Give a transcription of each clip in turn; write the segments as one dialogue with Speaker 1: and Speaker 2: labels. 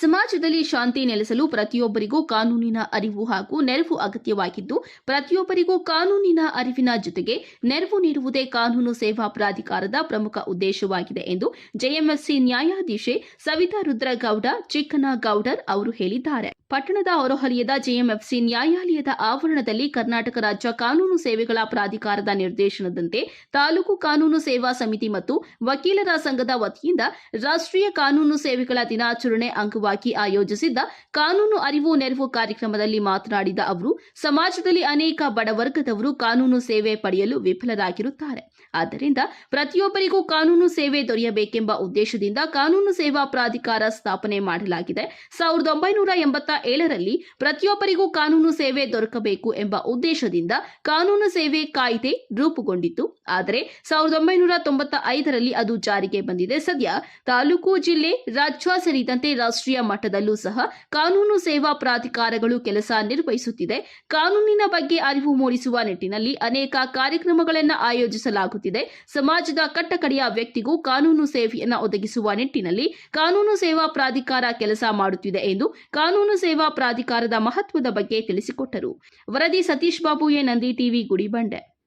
Speaker 1: ಸಮಾಜದಲ್ಲಿ ಶಾಂತಿ ನೆಲೆಸಲು ಪ್ರತಿಯೊಬ್ಬರಿಗೂ ಕಾನೂನಿನ ಅರಿವು ಹಾಗೂ ನೆರವು ಅಗತ್ಯವಾಗಿದ್ದು, ಪ್ರತಿಯೊಬ್ಬರಿಗೂ ಕಾನೂನಿನ ಅರಿವಿನ ಜೊತೆಗೆ ನೆರವು ನೀಡುವುದೇ ಕಾನೂನು ಸೇವಾ ಪ್ರಾಧಿಕಾರದ ಪ್ರಮುಖ ಉದ್ದೇಶವಾಗಿದೆ ಎಂದು ಜೆಎಂಎಫ್ಸಿ ನ್ಯಾಯಾಧೀಶೆ ಸವಿತಾ ರುದ್ರಗೌಡ, ಚಿಕ್ಕನಗೌಡರ್ ಅವರು ಹೇಳಿದ್ದಾರೆ. ಪಟ್ಟಣದ ಹೊರವಲಯದ ಜೆಎಂಎಫ್ಸಿ ನ್ಯಾಯಾಲಯದ ಆವರಣದಲ್ಲಿ ಕರ್ನಾಟಕ ರಾಜ್ಯ ಕಾನೂನು ಸೇವೆಗಳ ಪ್ರಾಧಿಕಾರದ ನಿರ್ದೇಶನದಂತೆ ತಾಲೂಕು ಕಾನೂನು ಸೇವಾ ಸಮಿತಿ ಮತ್ತು ವಕೀಲರ ಸಂಘದ ವತಿಯಿಂದ ರಾಷ್ಟ್ರೀಯ ಕಾನೂನು ಸೇವೆಗಳ ದಿನಾಚರಣೆ ಅಂಗವಾಗಿ ಆಯೋಜಿಸಿದ್ದ ಕಾನೂನು ಅರಿವು ನೆರವು ಕಾರ್ಯಕ್ರಮದಲ್ಲಿ ಮಾತನಾಡಿದ ಅವರು, ಸಮಾಜದಲ್ಲಿ ಅನೇಕ ಬಡವರ್ಗದವರು ಕಾನೂನು ಸೇವೆ ಪಡೆಯಲು ವಿಫಲರಾಗಿರುತ್ತಾರೆ. ಆದ್ದರಿಂದ ಪ್ರತಿಯೊಬ್ಬರಿಗೂ ಕಾನೂನು ಸೇವೆ ದೊರೆಯಬೇಕೆಂಬ ಉದ್ದೇಶದಿಂದ ಕಾನೂನು ಸೇವಾ ಪ್ರಾಧಿಕಾರ ಸ್ಥಾಪನೆ ಮಾಡಲಾಗಿದೆ. ಸಾವಿರದ ಒಂಬೈನೂರ ಎಂಬತ್ತ ಏಳರಲ್ಲಿ ಪ್ರತಿಯೊಬ್ಬರಿಗೂ ಕಾನೂನು ಸೇವೆ ದೊರಕಬೇಕು ಎಂಬ ಉದ್ದೇಶದಿಂದ ಕಾನೂನು ಸೇವೆ ಕಾಯ್ದೆ ರೂಪುಗೊಂಡಿತ್ತು. ಆದರೆ ಸಾವಿರದ ಒಂಬೈನೂರ ತೊಂಬತ್ತ ಐದರಲ್ಲಿ ಅದು ಜಾರಿಗೆ ಬಂದಿದೆ. ಸದ್ಯ ತಾಲೂಕು, ಜಿಲ್ಲೆ, ರಾಜ್ಯ ಸೇರಿದಂತೆ ರಾಷ್ಟ್ರೀಯ ಮಟ್ಟದಲ್ಲೂ ಸಹ ಕಾನೂನು ಸೇವಾ ಪ್ರಾಧಿಕಾರಗಳು ಕೆಲಸ ನಿರ್ವಹಿಸುತ್ತಿದೆ. ಕಾನೂನಿನ ಬಗ್ಗೆ ಅರಿವು ಮೂಡಿಸುವ ನಿಟ್ಟಿನಲ್ಲಿ ಅನೇಕ ಕಾರ್ಯಕ್ರಮಗಳನ್ನು ಆಯೋಜಿಸಲಾಗುತ್ತಿದೆ. ಸಮಾಜದ ಕಟ್ಟಕಡೆಯ ವ್ಯಕ್ತಿಗೂ ಕಾನೂನು ಸೇವೆಯನ್ನು ಒದಗಿಸುವ ನಿಟ್ಟಿನಲ್ಲಿ ಕಾನೂನು ಸೇವಾ ಪ್ರಾಧಿಕಾರ ಕೆಲಸ ಮಾಡುತ್ತಿದೆ ಎಂದು ಕಾನೂನು ಸೇವಾ ಪ್ರಾಧಿಕಾರದ ಮಹತ್ವದ ಬಗ್ಗೆ ತಿಳಿಸಿಕೊಟ್ಟರು. ವರದಿ ಸತೀಶ್ ಬಾಬು ಎ. ನಂದಿ ಟಿವಿ ಗುಡಿಬಂಡೆ.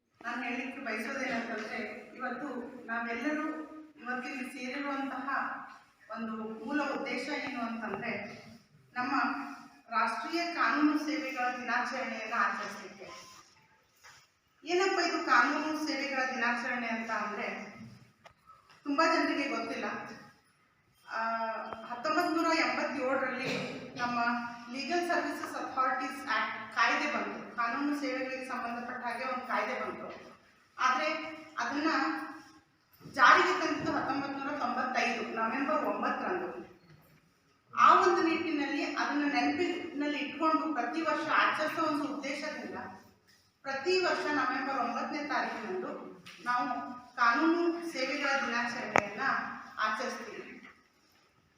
Speaker 2: ಇವತ್ತು ನಾವೆಲ್ಲರೂ ಇವತ್ತಿಲ್ಲಿ ಸೇರಿರುವಂತಹ ಒಂದು ಮೂಲ ಉದ್ದೇಶ ಏನು ಅಂತಂದ್ರೆ ನಮ್ಮ ರಾಷ್ಟ್ರೀಯ ಕಾನೂನು ಸೇವೆಗಳ ದಿನಾಚರಣೆಯನ್ನು ಆಚರಿಸಲಿಕ್ಕೆ. ಏನಪ್ಪ ಇದು ಕಾನೂನು ಸೇವೆಗಳ ದಿನಾಚರಣೆ ಅಂತ ಅಂದ್ರೆ? ತುಂಬಾ ಜನರಿಗೆ ಗೊತ್ತಿಲ್ಲ. ಹತ್ತೊಂಬತ್ತು ನೂರ ಎಂಬತ್ತೇಳರಲ್ಲಿ ನಮ್ಮ ಲೀಗಲ್ ಸರ್ವಿಸಸ್ ಅಥಾರಿಟೀಸ್ ಆಕ್ಟ್ ಕಾಯ್ದೆ ಬಂತು. ಕಾನೂನು ಸೇವೆಗಳಿಗೆ ಸಂಬಂಧಪಟ್ಟ ಹಾಗೆ ಒಂದು ಕಾಯ್ದೆ ಬಂತು. ಆದರೆ ಅದನ್ನ ಜಾರಿಗೆ ತಂದಿದ್ದು ಹತ್ತೊಂಬತ್ತು ನೂರ ತೊಂಬತ್ತೈದು, ನವೆಂಬರ್ ಒಂಬತ್ತರಂದು. ಆ ಒಂದು ನಿಟ್ಟಿನಲ್ಲಿ ಅದನ್ನು ನೆನಪಿನಲ್ಲಿ ಇಟ್ಕೊಂಡು ಪ್ರತಿ ವರ್ಷ ಆಚರಿಸೋ ಒಂದು ಉದ್ದೇಶದಿಂದ ಪ್ರತಿ ವರ್ಷ ನವೆಂಬರ್ ಒಂಬತ್ತನೇ ತಾರೀಕಿನಂದು ನಾವು ಕಾನೂನು ಸೇವೆಗಳ ದಿನಾಚರಣೆಯನ್ನ ಆಚರಿಸ್ತೀವಿ.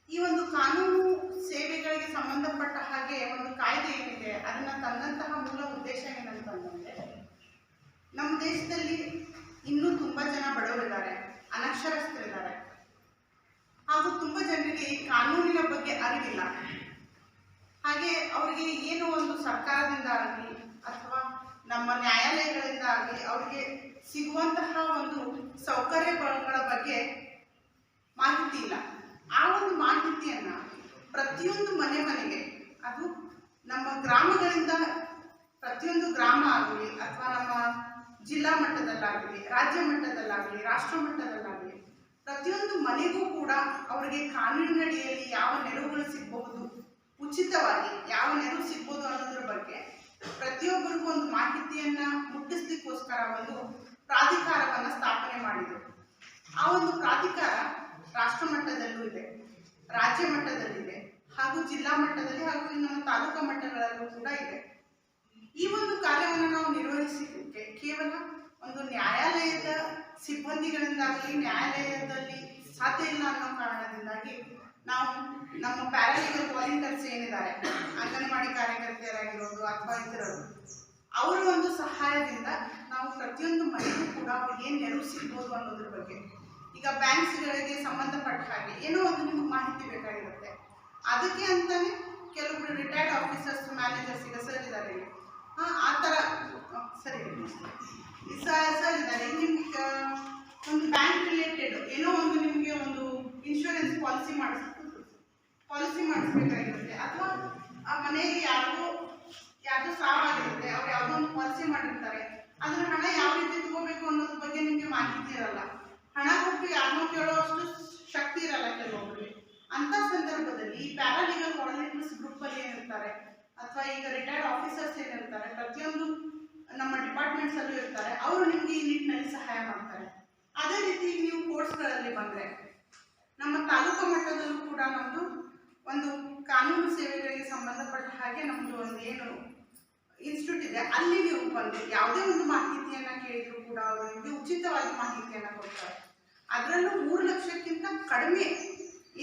Speaker 2: ಈ ಒಂದು ಕಾನೂನು ಸೇವೆಗಳಿಗೆ ಸಂಬಂಧಪಟ್ಟ ಹಾಗೆ ಒಂದು ಕಾಯ್ದೆ ಏನಿದೆ, ಅದನ್ನ ತಂದಂತಹ ಮೂಲ ಉದ್ದೇಶ ಏನಂತಂದ್ರೆ, ನಮ್ಮ ದೇಶದಲ್ಲಿ ಇನ್ನೂ ತುಂಬಾ ಜನ ಬಡವರಿದ್ದಾರೆ. ಅನಕ್ಷರಸ್ಥರಿದ್ದಾರೆ. ಹಾಗೂ ತುಂಬಾ ಜನರಿಗೆ ಕಾನೂನಿನ ಬಗ್ಗೆ ಅರಿವಿಲ್ಲ. ಹಾಗೆ ಅವರಿಗೆ ಏನು ಒಂದು ಸರ್ಕಾರದಿಂದ ಆಗಲಿ ಅಥವಾ ನಮ್ಮ ನ್ಯಾಯಾಲಯಗಳಿಂದ ಆಗಲಿ ಅವರಿಗೆ ಸಿಗುವಂತಹ ಒಂದು ಸೌಕರ್ಯಗಳ ಬಗ್ಗೆ ಮಾಹಿತಿ ಇಲ್ಲ. ಆ ಒಂದು ಮಾಹಿತಿಯನ್ನ ಪ್ರತಿಯೊಂದು ಮನೆ ಮನೆಗೆ, ಅದು ನಮ್ಮ ಗ್ರಾಮಗಳಿಂದ ಪ್ರತಿಯೊಂದು ಗ್ರಾಮ ಆಗಲಿ ಅಥವಾ ನಮ್ಮ ಜಿಲ್ಲಾ ಮಟ್ಟದಲ್ಲಾಗಲಿ, ರಾಜ್ಯ ಮಟ್ಟದಲ್ಲಾಗಲಿ, ರಾಷ್ಟ್ರ ಮಟ್ಟದಲ್ಲಾಗಲಿ ಪ್ರತಿಯೊಂದು ಮನೆಗೂ ಕೂಡ ಅವರಿಗೆ ಕಾನೂನಿನಡಿಯಲ್ಲಿ ಯಾವ ನೆರವುಗಳು ಸಿಗಬಹುದು? ಉಚಿತವಾಗಿ ಯಾವ ನೆರವು ಸಿಗ್ಬೋದು ಅನ್ನೋದ್ರ ಬಗ್ಗೆ ಪ್ರತಿಯೊಬ್ಬರಿಗೂ ಒಂದು ಮಾಹಿತಿಯನ್ನ ಮುಟ್ಟಿಸ್ಲಿಕ್ಕೋಸ್ಕರ ಒಂದು ಪ್ರಾಧಿಕಾರವನ್ನ ಸ್ಥಾಪನೆ ಮಾಡಿದರು. ಆ ಒಂದು ಪ್ರಾಧಿಕಾರ ರಾಷ್ಟ್ರ ಮಟ್ಟದಲ್ಲೂ ಇದೆ, ರಾಜ್ಯ ಮಟ್ಟದಲ್ಲಿದೆ, ಹಾಗೂ ಜಿಲ್ಲಾ ಮಟ್ಟದಲ್ಲಿ ಹಾಗೂ ನಮ್ಮ ತಾಲೂಕಾ ಮಟ್ಟಗಳಲ್ಲೂ ಕೂಡ ಇದೆ. ಈ ಒಂದು ಕಾರ್ಯವನ್ನು ನಾವು ನಿರ್ವಹಿಸಲಿಕ್ಕೆ ಕೇವಲ ಒಂದು ನ್ಯಾಯಾಲಯದ ಸಿಬ್ಬಂದಿಗಳಿಂದಾಗಲಿ, ನ್ಯಾಯಾಲಯದಲ್ಲಿ ಸಾಧ್ಯ ಇಲ್ಲ ಅನ್ನೋ ಕಾರಣದಿಂದಾಗಿ ನಾವು ನಮ್ಮ ಪ್ಯಾರಾಲೀಗಲ್ ವಾಲಂಟಿಯರ್ಸ್ ಏನಿದ್ದಾರೆ, ಅಂಗನವಾಡಿ ಕಾರ್ಯಕರ್ತೆಯರಾಗಿರೋದು ಅಥವಾ ಇತರರು, ಅವರ ಒಂದು ಸಹಾಯದಿಂದ ನಾವು ಪ್ರತಿಯೊಂದು ಮನೆಗೂ ಕೂಡ ಅವ್ರಿಗೆ ಏನು ನೆರವು ಸಿಗ್ಬೋದು ಅನ್ನೋದ್ರ ಬಗ್ಗೆ. ಈಗ ಬ್ಯಾಂಕ್ಸ್ಗಳಿಗೆ ಸಂಬಂಧಪಟ್ಟ ಹಾಗೆ ಏನೋ ಒಂದು ನಿಮಗೆ ಮಾಹಿತಿ ಬೇಕಾಗಿರುತ್ತೆ. ಅದಕ್ಕೆ ಅಂತಲೇ ಕೆಲವೊಬ್ಬರು ರಿಟೈರ್ಡ್ ಆಫೀಸರ್ಸ್ ಮ್ಯಾನೇಜರ್ಸ್ ಈಗ ಸರ್ ಇದ್ದಾರೆ. ಆ ಥರ ಸರಿ. ಸರ್ ಇದ್ದಾರೆ. ನಿಮ್ಗೆ ಒಂದು ಬ್ಯಾಂಕ್ ರಿಲೇಟೆಡ್ ಏನೋ ಒಂದು ನಿಮಗೆ ಒಂದು ಇನ್ಶೂರೆನ್ಸ್ ಪಾಲಿಸಿ ಮಾಡಿಸ್ಬೇಕು. ಪಾಲಿಸಿ ಮಾಡಿಸ್ಬೇಕಾಗಿರುತ್ತೆ. ಅಥವಾ ಆ ಮನೆಗೆ ಯಾರಿಗೂ, ಯಾರ್ದೋ ಸಾವಾಗಿರುತ್ತೆ ಅವ್ರು ಯಾವುದೋ ಒಂದು ಪಾಲಿಸಿ ಮಾಡಿರ್ತಾರೆ. ಅದ್ರ ಹಣ ಯಾವ ರೀತಿ ತಗೋಬೇಕು ಅನ್ನೋದ್ರ ಬಗ್ಗೆ ನಿಮಗೆ ಮಾಹಿತಿ ಇರಲ್ಲ. ಹಣ ಕೊಟ್ಟು ಯಾರನ್ನೋ ಕೇಳೋಷ್ಟು ಶಕ್ತಿ ಇರಲ್ಲ ಕೆಲವೊಬ್ಬರಿಗೆ ಅಂತ ಸಂದರ್ಭದಲ್ಲಿ ಈ ಪ್ಯಾರಾಲೀಗಲ್ ವಾಲಂಟಿಯರ್ಸ್ ಗ್ರೂಪ್ ಅಲ್ಲಿ ಏನಿರ್ತಾರೆ ಅಥವಾ ಈಗ ರಿಟೈರ್ಡ್ ಆಫೀಸರ್ಸ್ ಏನಿರ್ತಾರೆ ಪ್ರತಿಯೊಂದು ನಮ್ಮ ಡಿಪಾರ್ಟ್ಮೆಂಟ್ಸ್ ಅಲ್ಲೂ ಇರ್ತಾರೆ, ಅವರು ನಿಮ್ಗೆ ಈ ನಿಟ್ಟಿನಲ್ಲಿ ಸಹಾಯ ಮಾಡ್ತಾರೆ. ಅದೇ ರೀತಿ ನೀವು ಕೋರ್ಸ್ಗಳಲ್ಲಿ ಬಂದ್ರೆ, ನಮ್ಮ ತಾಲೂಕು ಮಟ್ಟದಲ್ಲೂ ಕೂಡ ನಮ್ದು ಒಂದು ಕಾನೂನು ಸೇವೆಗಳಿಗೆ ಸಂಬಂಧಪಟ್ಟ ಹಾಗೆ ನಮ್ದು ಒಂದು ಏನು ಇನ್ಸ್ಟಿಟ್ಯೂಟ್ ಇದೆ, ಅಲ್ಲಿ ನೀವು ಬಂದು ಯಾವುದೇ ಒಂದು ಮಾಹಿತಿಯನ್ನ ಕೇಳಿದ್ರು ಕೂಡ ಅವರು ನಿಮಗೆ ಉಚಿತವಾಗಿ ಮಾಹಿತಿಯನ್ನ ಕೊಡ್ತಾರೆ. ಅದರಲ್ಲೂ ಮೂರು ಲಕ್ಷಕ್ಕಿಂತ ಕಡಿಮೆ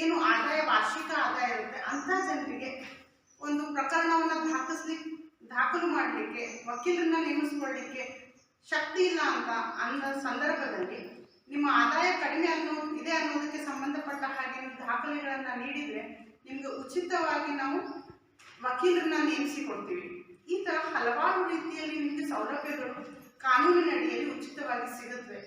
Speaker 2: ಏನು ಆದಾಯ, ವಾರ್ಷಿಕ ಆದಾಯ ಇರುತ್ತೆ ಅಂತ ಜನರಿಗೆ ವಕೀಲರನ್ನ ನೇಮಿಸ್ಕೊಳ್ಳಿಕ್ಕೆ ಶಕ್ತಿ ಇಲ್ಲ ಅಂತ ಅಂದ ಸಂದರ್ಭದಲ್ಲಿ ನಿಮ್ಮ ಆದಾಯ ಕಡಿಮೆ ಅನ್ನೋ, ಇದೆ ಅನ್ನೋದಕ್ಕೆ ಸಂಬಂಧಪಟ್ಟ ಹಾಗೆ ನೀವು ದಾಖಲೆಗಳನ್ನ ನೀಡಿದ್ರೆ ನಿಮ್ಗೆ ಉಚಿತವಾಗಿ ನಾವು ವಕೀಲರನ್ನ ನೇಮಿಸಿ ಕೊಡ್ತೀವಿ ಈ ತರ ಹಲವಾರು ರೀತಿಯಲ್ಲಿ ನಿಮಗೆ ಸೌಲಭ್ಯಗಳು ಕಾನೂನಿನ ಅಡಿಯಲ್ಲಿ ಉಚಿತವಾಗಿ ಸಿಗುತ್ತೆ